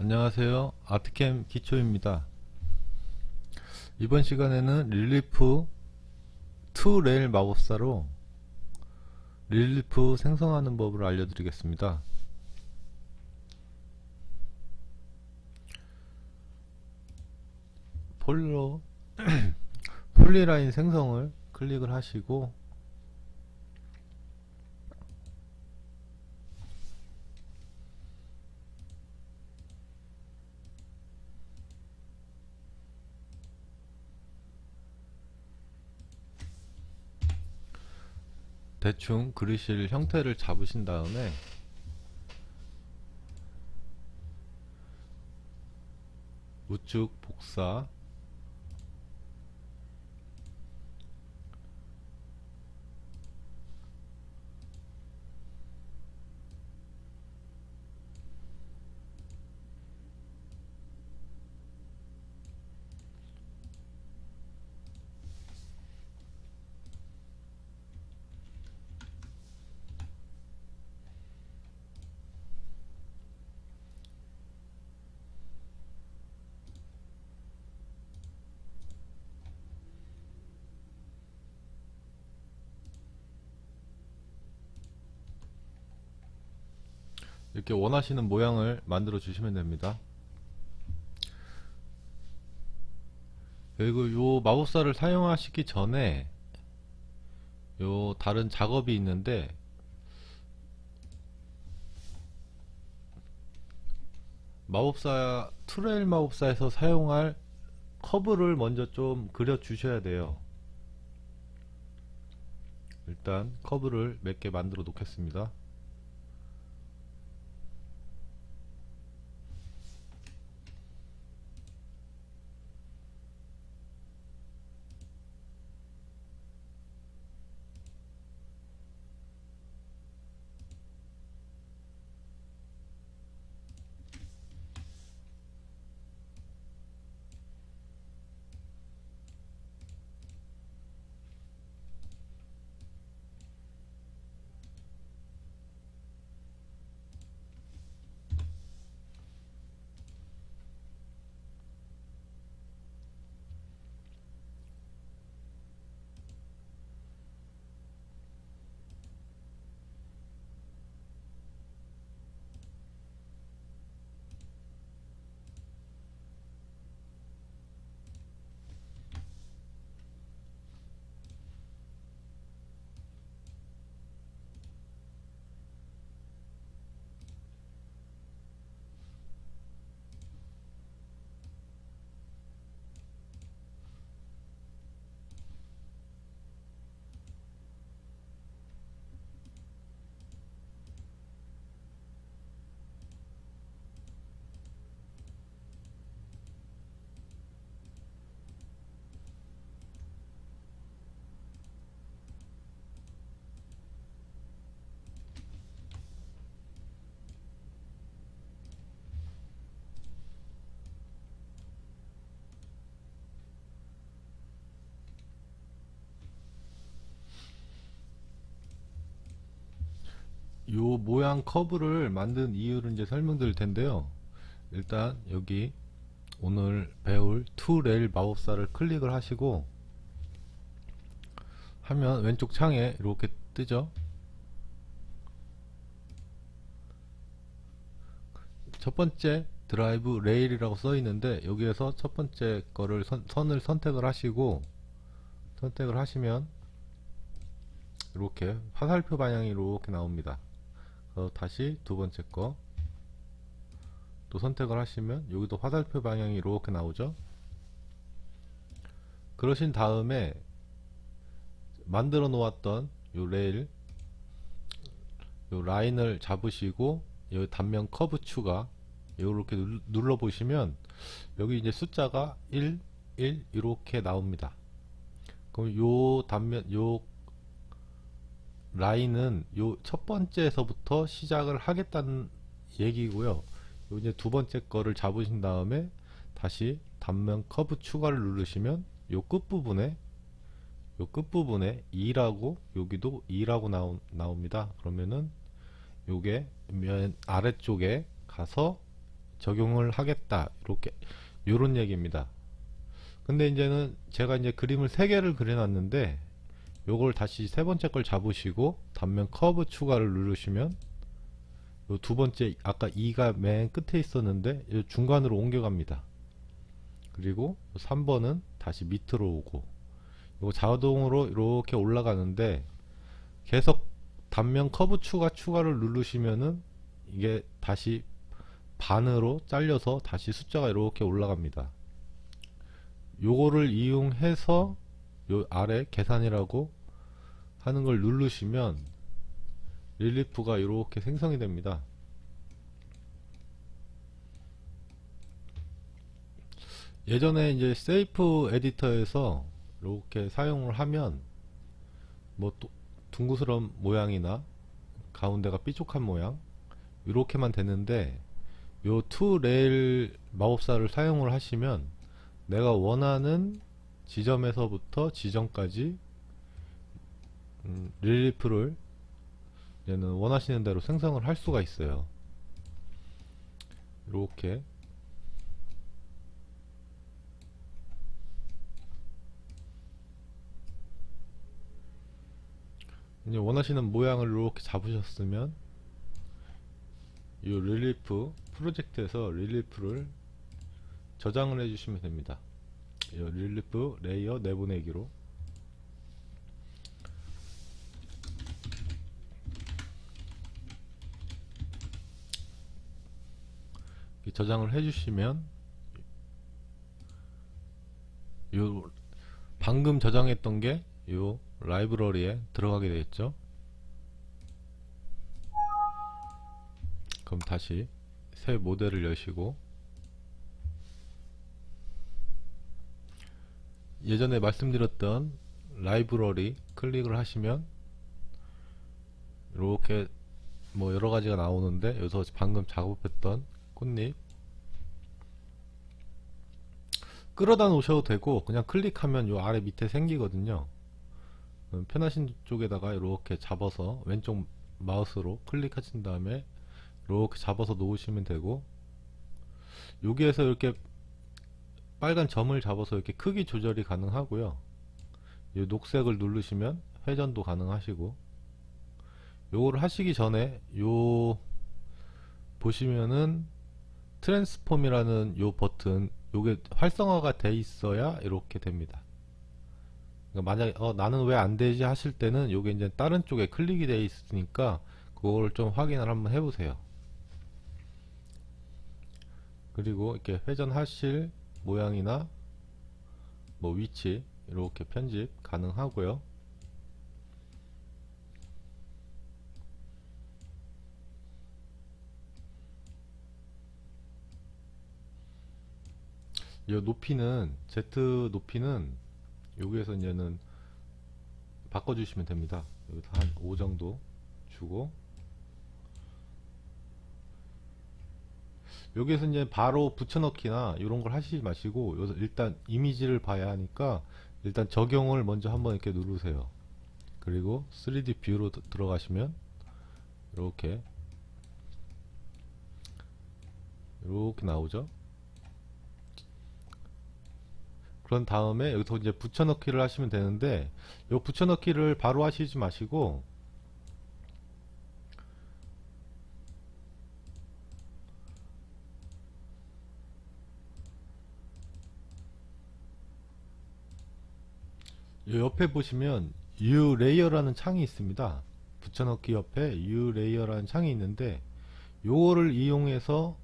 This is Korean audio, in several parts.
안녕하세요. 아트캠 기초입니다. 이번 시간에는 릴리프 2 레일 마법사로 릴리프 생성하는 법을 알려드리겠습니다. 폴로 폴리라인 생성을 클릭을 하시고 대충 그리실 형태를 잡으신 다음에 우측 복사 이렇게 원하시는 모양을 만들어 주시면 됩니다. 그리고 요 마법사를 사용하시기 전에 요 다른 작업이 있는데 마법사 트레일 마법사에서 사용할 커브를 먼저 좀 그려 주셔야 돼요. 일단 커브를 몇 개 만들어 놓겠습니다. 요 모양 커브를 만든 이유를 이제 설명드릴 텐데요. 일단 여기 오늘 배울 투레일 마법사를 클릭을 하시고 하면 왼쪽 창에 이렇게 뜨죠. 첫 번째 드라이브 레일이라고 써 있는데 여기에서 첫 번째 거를 선, 선을 선택을 하시고 선택을 하시면 이렇게 화살표 방향이 이렇게 나옵니다. 어, 다시 두 번째 거. 또 선택을 하시면 여기도 화살표 방향이 이렇게 나오죠? 그러신 다음에 만들어 놓았던 요 레일 요 라인을 잡으시고 여기 단면 커브 추가 이렇게 눌러 보시면 여기 이제 숫자가 1, 1 이렇게 나옵니다. 그럼 요 단면 요 라인은 요 첫 번째에서부터 시작을 하겠다는 얘기고요. 요 이제 두 번째 거를 잡으신 다음에 다시 단면 커브 추가를 누르시면 요 끝부분에 요 끝부분에 2라고 여기도 2라고 나오, 나옵니다. 그러면은 요게 면 아래쪽에 가서 적용을 하겠다 이렇게 요런 얘기입니다 근데 이제는 제가 이제 그림을 세 개를 그려놨는데 요걸 다시 세 번째 걸 잡으시고 단면 커브 추가를 누르시면 요 두 번째 아까 2가 맨 끝에 있었는데 요 중간으로 옮겨갑니다 그리고 3번은 다시 밑으로 오고 이거 자동으로 이렇게 올라가는데 계속 단면 커브 추가 추가를 누르시면은 이게 다시 반으로 잘려서 다시 숫자가 이렇게 올라갑니다. 요거를 이용해서 요 아래 계산이라고 하는 걸 누르시면 릴리프가 이렇게 생성이 됩니다. 예전에 이제 세이프 에디터에서 이렇게 사용을 하면 뭐또 둥그스런 모양이나 가운데가 삐죽한 모양 이렇게만 되는데 요 투 레일 마법사를 사용을 하시면 내가 원하는 지점에서부터 지점까지 음, 릴리프를 얘는 원하시는 대로 생성을 할 수가 있어요. 이렇게 이제 원하시는 모양을 이렇게 잡으셨으면 이 릴리프 프로젝트에서 릴리프를 저장을 해주시면 됩니다. 이 릴리프 레이어 내보내기로 이렇게 저장을 해주시면 요 방금 저장했던 게 요 라이브러리에 들어가게 되겠죠. 그럼 다시 새 모델을 여시고 예전에 말씀드렸던 라이브러리 클릭을 하시면 이렇게 뭐 여러 가지가 나오는데 여기서 방금 작업했던 꽃잎 끌어다 놓으셔도 되고 그냥 클릭하면 요 아래 밑에 생기거든요. 음, 편하신 쪽에다가 이렇게 잡아서 왼쪽 마우스로 클릭하신 다음에 이렇게 잡아서 놓으시면 되고 여기에서 이렇게 빨간 점을 잡아서 이렇게 크기 조절이 가능하고요. 이 녹색을 누르시면 회전도 가능하시고 요거를 하시기 전에 요 보시면은 트랜스폼이라는 요 버튼 요게 활성화가 돼 있어야 이렇게 됩니다 그러니까 만약에 어, 나는 왜 안 되지 하실 때는 요게 이제 다른 쪽에 클릭이 되어 있으니까 그걸 좀 확인을 한번 해보세요. 그리고 이렇게 회전하실 모양이나 뭐 위치 이렇게 편집 가능하고요. 이 높이는 Z 높이는 여기에서 이제는 바꿔주시면 됩니다. 여기서 한 5 정도 주고 여기에서 이제 바로 붙여넣기나 이런 걸 하시지 마시고 여기서 일단 이미지를 봐야 하니까 일단 적용을 먼저 한번 이렇게 누르세요. 그리고 3D 뷰로 드- 들어가시면 이렇게 이렇게 나오죠. 그런 다음에 여기서 이제 붙여넣기를 하시면 되는데 요 붙여넣기를 바로 하시지 마시고 요 옆에 보시면 U 레이어라는 창이 있습니다. 붙여넣기 옆에 U 레이어라는 창이 있는데 요거를 이용해서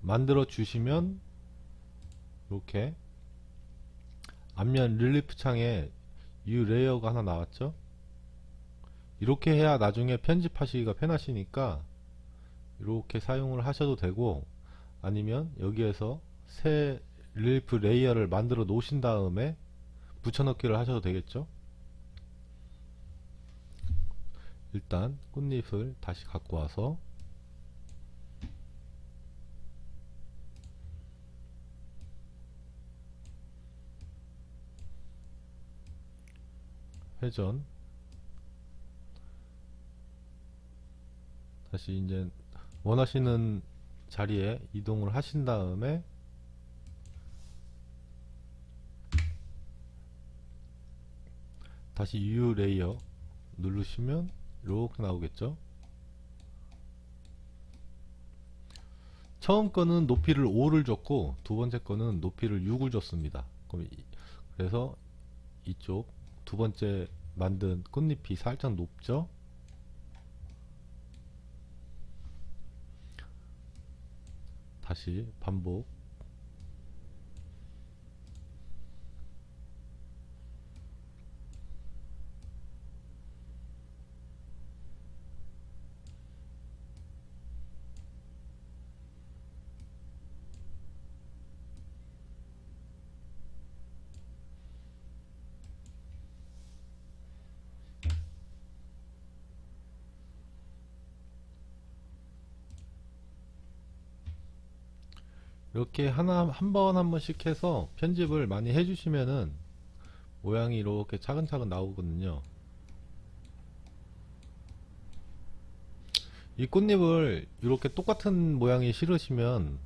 만들어 주시면 이렇게. 앞면 릴리프 창에 U 레이어가 하나 나왔죠? 이렇게 해야 나중에 편집하시기가 편하시니까 이렇게 사용을 하셔도 되고 아니면 여기에서 새 릴리프 레이어를 만들어 놓으신 다음에 붙여넣기를 하셔도 되겠죠? 일단 꽃잎을 다시 갖고 와서 회전. 다시 이제 원하시는 자리에 이동을 하신 다음에 다시 U 레이어 누르시면 이렇게 나오겠죠? 처음 거는 높이를 5를 줬고 두 번째 거는 높이를 6을 줬습니다. 그럼 이- 그래서 이쪽 두 번째 만든 꽃잎이 살짝 높죠? 다시 반복 이렇게 하나 한번한 번씩 해서 편집을 많이 해주시면은 모양이 이렇게 차근차근 나오거든요. 이 꽃잎을 이렇게 똑같은 모양이 싫으시면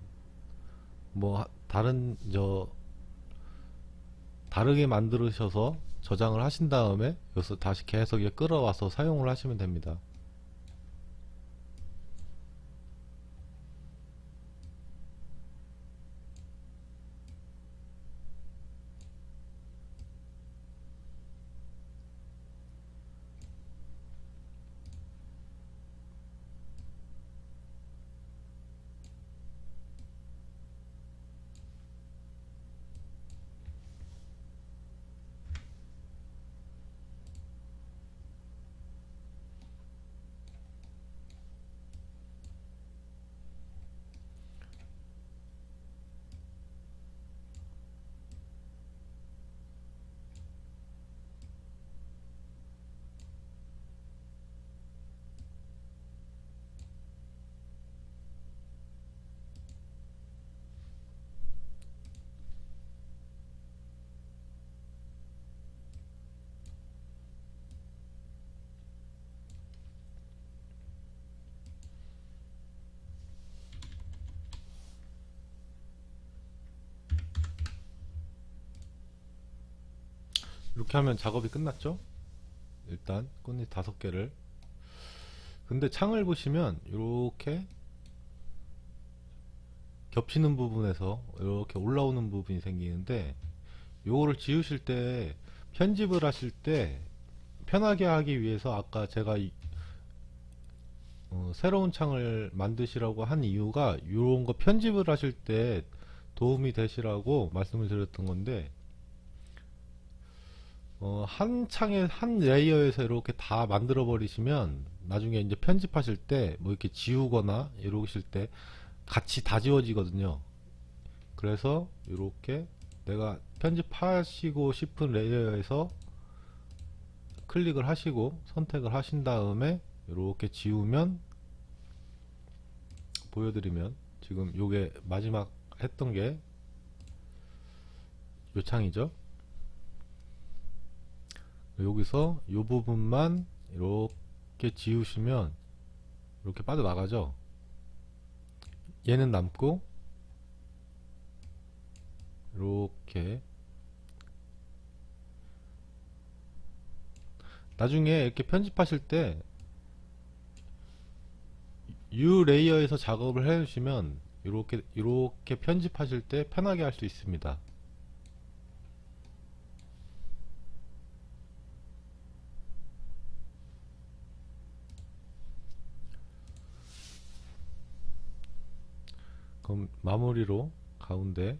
뭐 하- 다른 저 다르게 만들으셔서 저장을 하신 다음에 여기서 다시 계속 끌어와서 사용을 하시면 됩니다. 이렇게 하면 작업이 끝났죠? 일단 꽃잎 다섯 개를 근데 창을 보시면 이렇게 겹치는 부분에서 이렇게 올라오는 부분이 생기는데 요거를 지우실 때 편집을 하실 때 편하게 하기 위해서 아까 제가 이- 어, 새로운 창을 만드시라고 한 이유가 이런 거 편집을 하실 때 도움이 되시라고 말씀을 드렸던 건데 어, 한 창에 한 레이어에서 이렇게 다 만들어 버리시면 나중에 이제 편집하실 때 뭐 이렇게 지우거나 이러실 때 같이 다 지워지거든요. 그래서 이렇게 내가 편집하시고 싶은 레이어에서 클릭을 하시고 선택을 하신 다음에 이렇게 지우면 보여드리면 지금 요게 마지막 했던 게 요 창이죠. 여기서 이 부분만 이렇게 지우시면 이렇게 빠져나가죠 얘는 남고 이렇게 나중에 이렇게 편집하실 때 U 레이어에서 작업을 해주시면 이렇게 이렇게 편집하실 때 편하게 할 수 있습니다. 그럼 마무리로 가운데